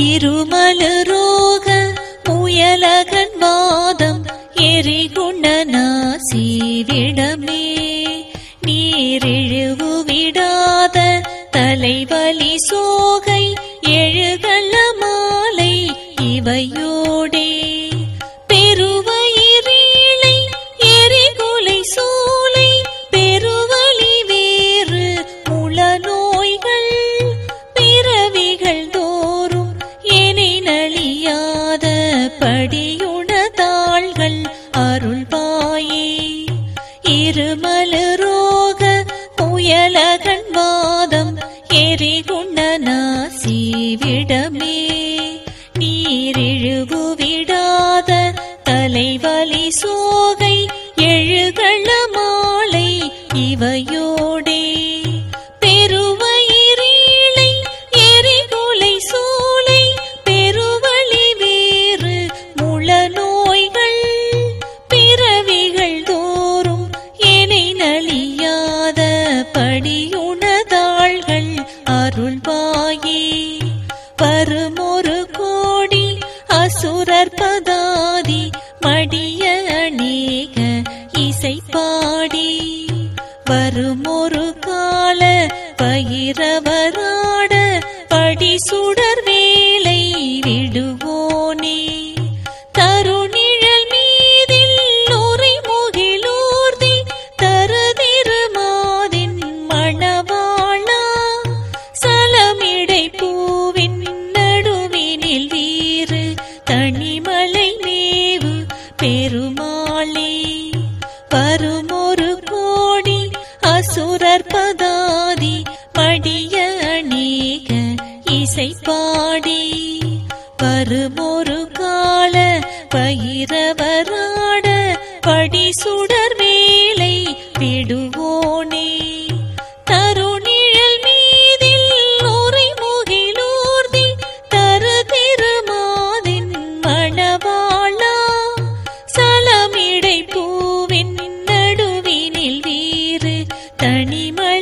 இருமலரோக முயலகன் வாதம் எரிகுண்ட நாசீரிடமே நீரிழிவு விடாத தலைவலி சோகை எழுகள்ள சீவிடமே நீரிழுவு விடாத தலைவலி சோகை எழுகள மாலை இவையும் அருள்வாயே வருமொரு கோடி அசுரர் பதாதி மடிய அநேக இசை பாடி. வருமொரு கால பயிரவராட படி சுடர் வேலை விடுவோம் கோடி வரும் ஒரு கோடி அசுரர் பதாதி படிய அநேக இசை பாடி. வரும் ஒரு கால பயிரவராட படி சுட 等你们